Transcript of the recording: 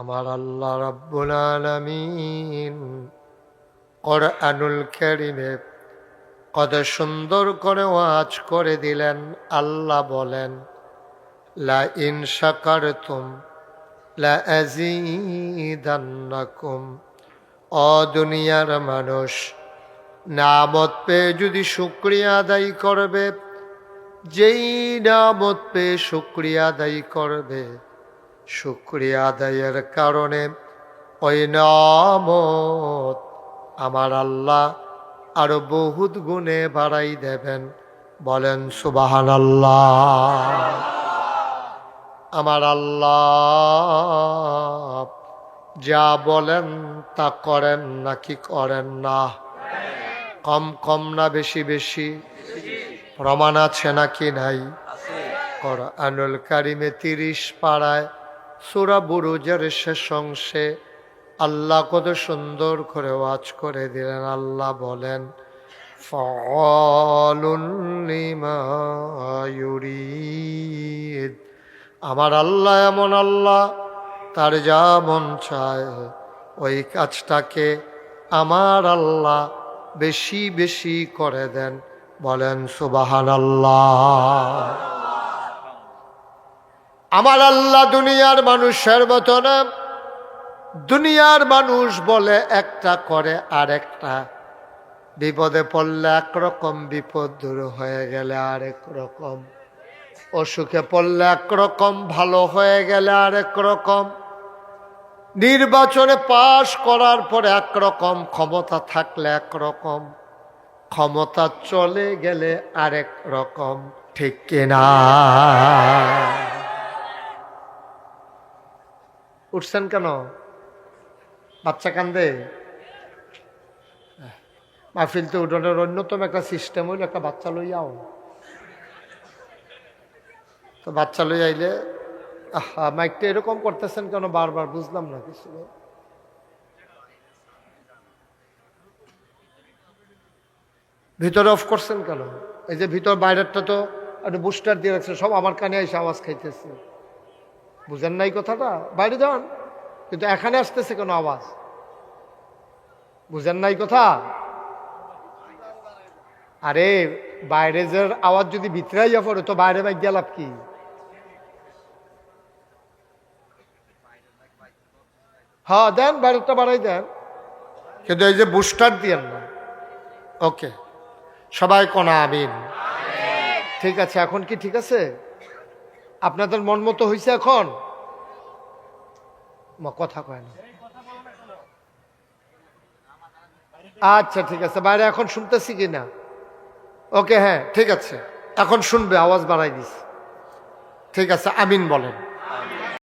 আমার আল্লাহ রাব্বুল আলামিন কোরআনুল কারীমে কত সুন্দর করে ওয়াজ করে দিলেন, আল্লাহ বলেন, লা ইন শাকারতুম লা আযীদান্নাকুম। ও দুনিয়ার মানুষ, নামত পেয়ে যদি শুক্রিয়া আদায় করবে, যেই নামত পেয়ে শুক্রিয়া আদায় করবে শুক্রিয়া আদায়ের কারণে ওই নামত আমার আল্লাহ আরও বহুত গুণে বাড়াই দেবেন। বলেন সুবাহান আল্লাহ আমার আল্লাহ যা বলেন তা করেন নাকি করেন না? কম কম না বেশি বেশি প্রমাণ আছে নাকি নাই? কারিমে তিরিশ পাড়ায় সুরা বুরুজের শেষ অংশে আল্লাহ কত সুন্দর করে ওয়াজ করে দিলেন। আল্লাহ বলেন আমার আল্লাহ এমন আল্লাহ, তার যা মন চায় ওই কাজটাকে আমার আল্লাহ বেশি বেশি করে দেন। বলেন সুবাহান আল্লাহ আমার আল্লাহ দুনিয়ার মানুষের মতন দুনিয়ার মানুষ বলে একটা করে আর একটা বিপদে পড়লে একরকম বিপদ দূর হয়ে গেলে আরেক রকম অসুখে পড়লে একরকম, ভালো হয়ে গেলে আরেক রকম নির্বাচনে পাশ করার পরে একরকম, ক্ষমতা থাকলে একরকম। ক্ষমতা চলে গেলে আরেক রকম ঠিক কিনা? উঠছেন কেন? বাচ্চা কান্দে? মাহফিল তো উঠোনের অন্যতম একটা সিস্টেম হইল একটা বাচ্চা লইয়াও তো বাচ্চা লই আইলে, আহা, মাইকটা এরকম করতেছেন কেন? বারবার বুঝলাম না কিছু। ভিতরে অফ করছেন কেন? এই যে ভিতর বাইরেরটা তো একটা বুস্টার দিয়ে রাখছে, সব আমার কানে এসে আওয়াজ খাইতেছে। বুঝেন নাই কথাটা? বাইরে যান। কিন্তু এখানে আসতেছে কেন আওয়াজ? বুঝেন নাই কথা? আরে, বাইরে যে আওয়াজ যদি ভিতরে যা পড়ে, তো বাইরে বাইক গেলাপ কি? হ্যাঁ দেন বাইরেটা বাড়াই দেন। কিন্তু এই যে বুস্টার দিয়েন না। ওকে। সবাই কোনা আমিন? ঠিক আছে, এখন কি ঠিক আছে? আপনাদের মন মতো হয়েছে এখন? কথা কয় না। আচ্ছা ঠিক আছে। বাইরে এখন শুনতেছি কি না? ওকে হ্যাঁ ঠিক আছে। এখন শুনবে, আওয়াজ বাড়াই দিস ঠিক আছে, আমিন বলেন।